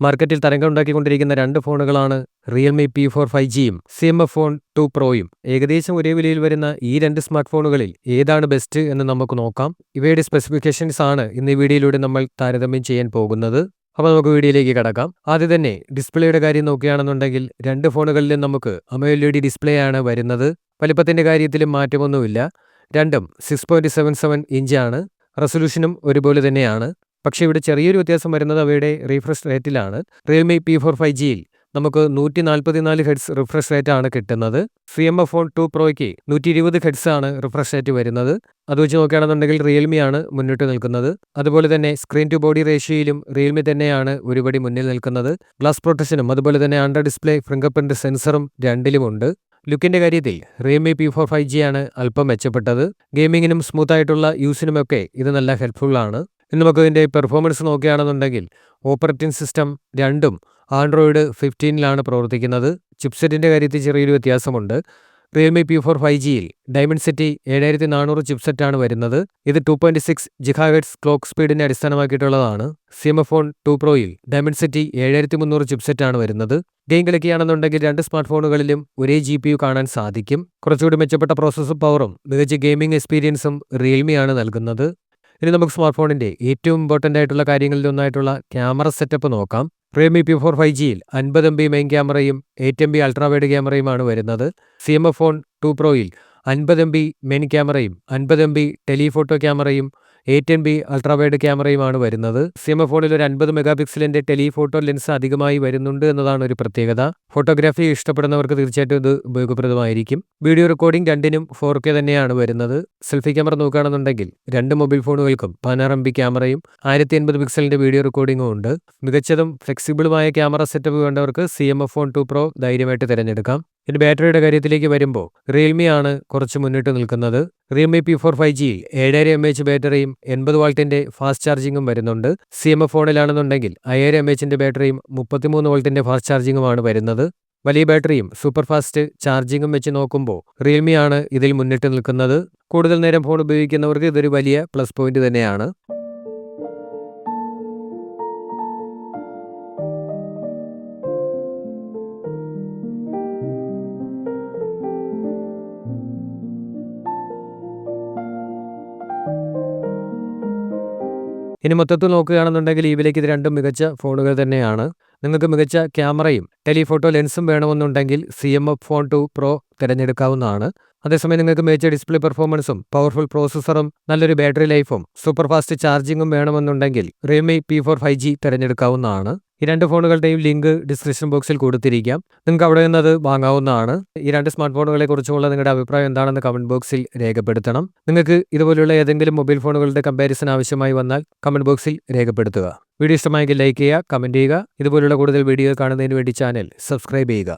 മാർക്കറ്റിൽ തരംഗം ഉണ്ടാക്കിക്കൊണ്ടിരിക്കുന്ന രണ്ട് ഫോണുകളാണ് റിയൽമി പി ഫോർ ഫൈവ് ജിയും C M F phone two പ്രോയും ഏകദേശം ഒരേ വിലയിൽ വരുന്ന ഈ രണ്ട് സ്മാർട്ട് ഫോണുകളിൽ ഏതാണ് ബെസ്റ്റ് എന്ന് നമുക്ക് നോക്കാം. ഇവയുടെ സ്പെസിഫിക്കേഷൻസ് ആണ് ഇന്ന് ഈ വീഡിയോയിലൂടെ നമ്മൾ താരതമ്യം ചെയ്യാൻ പോകുന്നത്. അപ്പോൾ നമുക്ക് വീഡിയോയിലേക്ക് കടക്കാം. ആദ്യം തന്നെ ഡിസ്പ്ലേയുടെ കാര്യം നോക്കുകയാണെന്നുണ്ടെങ്കിൽ രണ്ട് ഫോണുകളിലും നമുക്ക് അമോലെഡി ഡിസ്പ്ലേ ആണ് വരുന്നത്. വലിപ്പത്തിന്റെ കാര്യത്തിലും മാറ്റമൊന്നുമില്ല. രണ്ടും സിക്സ് പോയിന്റ് സെവൻ സെവൻ ഇഞ്ചാണ് റെസൊല്യൂഷനും ഒരുപോലെ തന്നെയാണ്. പക്ഷേ ഇവിടെ ചെറിയൊരു വ്യത്യാസം വരുന്നത് അവയുടെ റീഫ്രഷ് റേറ്റിലാണ് റിയൽമി പി ഫോർ ഫൈവ് ജിയിൽ നമുക്ക് നൂറ്റി നാൽപ്പത്തിനാല് ഹെഡ്സ് റിഫ്രഷ് റേറ്റ് ആണ് കിട്ടുന്നത്. C M F phone two പ്രോയ്ക്ക് നൂറ്റി ഇരുപത് ഹെഡ്സ് ആണ് റിഫ്രഷ് റേറ്റ് വരുന്നത്. അത് വെച്ച് നോക്കുകയാണെന്നുണ്ടെങ്കിൽ റിയൽമി ആണ് മുന്നിട്ട് നിൽക്കുന്നത്. അതുപോലെ തന്നെ സ്ക്രീൻ ടു ബോഡി റേഷ്യോയിലും റിയൽമി തന്നെയാണ് ഒരുപടി മുന്നിൽ നിൽക്കുന്നത്. ഗ്ലാസ് പ്രൊട്ടക്ഷനും അതുപോലെ തന്നെ അണ്ടർ ഡിസ്പ്ലേ ഫിംഗർ പ്രിന്റ് സെൻസറും രണ്ടിലുമുണ്ട് ലുക്കിന്റെ കാര്യത്തിൽ Realme P four five G ആണ് അല്പം മെച്ചപ്പെട്ടത്. ഗെയിമിങ്ങിനും സ്മൂത്ത് ആയിട്ടുള്ള യൂസിനുമൊക്കെ ഇത് നല്ല ഹെൽപ്ഫുൾ ആണ്. ഇനി നമുക്ക് ഇതിന്റെ പെർഫോമൻസ് നോക്കുകയാണെന്നുണ്ടെങ്കിൽ ഓപ്പറേറ്റിംഗ് സിസ്റ്റം രണ്ടും ആൻഡ്രോയിഡ് ഫിഫ്റ്റീനിലാണ് പ്രവർത്തിക്കുന്നത്. ചിപ്സെറ്റിന്റെ കാര്യത്തിൽ ചെറിയൊരു വ്യത്യാസമുണ്ട്. റിയൽമി പി ഫോർ ഫൈവ് ജിയിൽ ഡയമണ്ട് ഏഴായിരത്തി നാനൂറ് ചിപ്സെറ്റാണ് വരുന്നത്. ഇത് two point six gigahertz clock സ്പീഡിനെ അടിസ്ഥാനമാക്കിയിട്ടുള്ളതാണ്. സിമഫോൺ ടു പ്രോയിൽ ഡയമണ്ട് സിറ്റി ഏഴായിരത്തി മുന്നൂറ് ചിപ്സെറ്റാണ് വരുന്നത്. ഗെയിം കളിക്കുകയാണെന്നുണ്ടെങ്കിൽ രണ്ട് സ്മാർട്ട് ഫോണുകളിലും ഒരേ ജി പി യു കാണാൻ സാധിക്കും. കുറച്ചുകൂടി മെച്ചപ്പെട്ട പ്രോസസ്സും പവറും മികച്ച ഗെയിമിംഗ് എക്സ്പീരിയൻസും റിയൽമിയാണ് നൽകുന്നത്. ഇനി നമുക്ക് സ്മാർട്ട് ഫോണിന്റെ ഏറ്റവും ഇമ്പോർട്ടന്റ് ആയിട്ടുള്ള കാര്യങ്ങളിൽ ഒന്നായിട്ടുള്ള ക്യാമറ സെറ്റപ്പ് നോക്കാം റിയൽമി പി ഫോർ ഫൈവ് ജിയിൽ അൻപത് എം ബി മെയിൻ ക്യാമറയും എയ്റ്റ് എം ബി അൾട്രാവൈഡ് ക്യാമറയുമാണ് വരുന്നത് C M F phone two പ്രോയിൽ അൻപത് എം ബി മെയിൻ ക്യാമറയും അൻപത് എം ബി ടെലിഫോട്ടോ ക്യാമറയും എയ്റ്റ് എം ബി അൾട്രാവൈഡ് ക്യാമറയുമാണ് വരുന്നത്. സിമ ഫോണിൽ ഒരു അൻപത് മെഗാ പിക്സലിന്റെ ടെലിഫോട്ടോ ലെൻസ് അധികമായി വരുന്നുണ്ട് എന്നതാണ് ഒരു പ്രത്യേകത. ഫോട്ടോഗ്രാഫി ഇഷ്ടപ്പെടുന്നവർക്ക് തീർച്ചയായിട്ടും ഇത് ഉപയോഗപ്രദമായിരിക്കും. വീഡിയോ റെക്കോർഡിംഗ് രണ്ടിനും ഫോർ കെ തന്നെയാണ് വരുന്നത്. സെൽഫി ക്യാമറ നോക്കുകയാണെന്നുണ്ടെങ്കിൽ രണ്ട് മൊബൈൽ ഫോണുകൾക്കും പതിനാറ് എം ബി ക്യാമറയും ആയിരത്തി എൺപത് പിക്സലിന്റെ വീഡിയോ റെക്കോർഡിംഗും ഉണ്ട്. മികച്ചതും ഫ്ലെക്സിബിളുമായ ക്യാമറ സെറ്റപ്പ് വേണ്ടവർക്ക് C M F phone two pro ധൈര്യമായിട്ട് തിരഞ്ഞെടുക്കാം. ഇനി ബാറ്ററിയുടെ കാര്യത്തിലേക്ക് വരുമ്പോൾ റിയൽമി ആണ് കുറച്ച് മുന്നിട്ട് നിൽക്കുന്നത്. Realme P four five G ഏഴര എം എച്ച് ബാറ്ററിയും എൺപത് വോൾട്ടിന്റെ ഫാസ്റ്റ് ചാർജിങ്ങും വരുന്നുണ്ട്. സി എം എഫ് ഫോണിലാണെന്നുണ്ടെങ്കിൽ അയ്യായിരം എം എച്ചിന്റെ ബാറ്ററിയും മുപ്പത്തിമൂന്ന് വോൾട്ടിന്റെ ഫാസ്റ്റ് ചാർജിങ്ങുമാണ് വരുന്നത്. വലിയ ബാറ്ററിയും സൂപ്പർ ഫാസ്റ്റ് ചാർജിങ്ങും വെച്ച് നോക്കുമ്പോൾ റിയൽമി ആണ് ഇതിൽ മുന്നിട്ട് നിൽക്കുന്നത്. കൂടുതൽ നേരം ഫോൺ ഉപയോഗിക്കുന്നവർക്ക് ഇതൊരു വലിയ പ്ലസ് പോയിന്റ് തന്നെയാണ്. ഇനി മൊത്തത്തിൽ നോക്കുകയാണെന്നുണ്ടെങ്കിൽ ഈ വിലയ്ക്ക് ഇത് രണ്ടും മികച്ച ഫോണുകൾ തന്നെയാണ്. നിങ്ങൾക്ക് മികച്ച ക്യാമറയും ടെലിഫോട്ടോ ലെൻസും വേണമെന്നുണ്ടെങ്കിൽ C M F phone two pro തിരഞ്ഞെടുക്കാവുന്നതാണ്. അതേസമയം നിങ്ങൾക്ക് മികച്ച ഡിസ്പ്ലേ പെർഫോമൻസും പവർഫുൾ പ്രോസസ്സറും നല്ലൊരു ബാറ്ററി ലൈഫും സൂപ്പർ ഫാസ്റ്റ് ചാർജിങ്ങും വേണമെന്നുണ്ടെങ്കിൽ Realme P four five G തിരഞ്ഞെടുക്കാവുന്നതാണ്. ഈ രണ്ട് ഫോണുകളുടെയും ലിങ്ക് ഡിസ്ക്രിപ്ഷൻ ബോക്സിൽ കൊടുത്തിരിക്കാം. നിങ്ങൾക്ക് അവിടെ നിന്ന് അത് വാങ്ങാവുന്നതാണ്. ഈ രണ്ട് സ്മാർട്ട് ഫോണുകളെ കുറിച്ചുള്ള നിങ്ങളുടെ അഭിപ്രായം എന്താണെന്ന് കമന്റ് ബോക്സിൽ രേഖപ്പെടുത്തണം. നിങ്ങൾക്ക് ഇതുപോലുള്ള ഏതെങ്കിലും മൊബൈൽ ഫോണുകളുടെ കമ്പാരിസൺ ആവശ്യമായി വന്നാൽ കമന്റ് ബോക്സിൽ രേഖപ്പെടുത്തുക. വീഡിയോ ഇഷ്ടമായെങ്കിൽ ലൈക്ക് ചെയ്യുക കമന്റ് ചെയ്യുക. ഇതുപോലുള്ള കൂടുതൽ വീഡിയോ കാണുന്നതിന് വേണ്ടി ചാനൽ സബ്സ്ക്രൈബ് ചെയ്യുക.